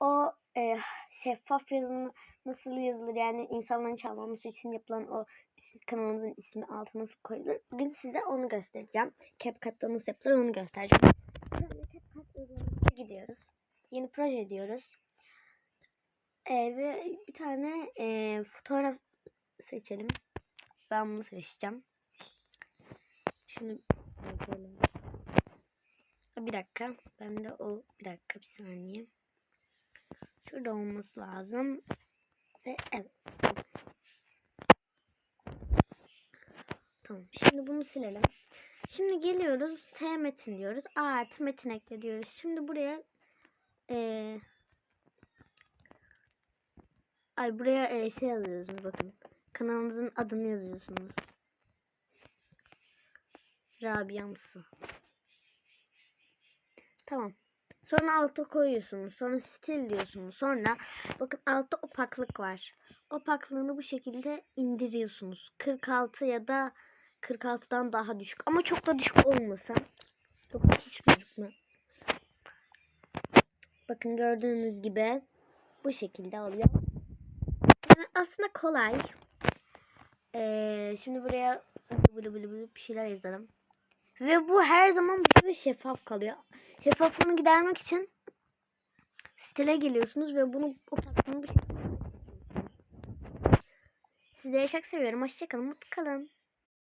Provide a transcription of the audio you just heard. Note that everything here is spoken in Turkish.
o e, şeffaf yazının nasıl yazılır yani insanların çalmaması için yapılan o siz kanalınızın ismi altına nasıl koyulur. Bugün size onu göstereceğim. CapCut'ta nasıl yapılır onu göstereceğim. CapCut gidiyoruz. Yeni proje diyoruz. E, ve bir tane e, fotoğraf seçelim. Ben bunu seçeceğim. Şunu böyle. Bir dakika. Ben de o bir dakika bir saniye. Şurada olması lazım. Ve evet. Tamam. Şimdi bunu silelim. Şimdi geliyoruz. T metin diyoruz. A artı metin ekle diyoruz. Şimdi buraya eee Ay buraya eee, şey yazıyorsunuz bakın. Kanalınızın adını yazıyorsunuz. Rabiamsı. Tamam. Sonra alta koyuyorsunuz. Sonra stil diyorsunuz. Sonra bakın altta opaklık var. Opaklığını bu şekilde indiriyorsunuz. 46 ya da 46'dan daha düşük. Ama çok da düşük olmasa. Çok hiç gözükmez. Bakın gördüğünüz gibi bu şekilde oluyor. Yani aslında kolay. Ee, şimdi buraya bir şeyler yazalım. Ve bu her zaman burada şeffaf kalıyor. Şeffaflığını gidermek için stile geliyorsunuz ve bunu opaklığını bu şekilde Sizleri çok seviyorum. Hoşçakalın. Mutlu kalın.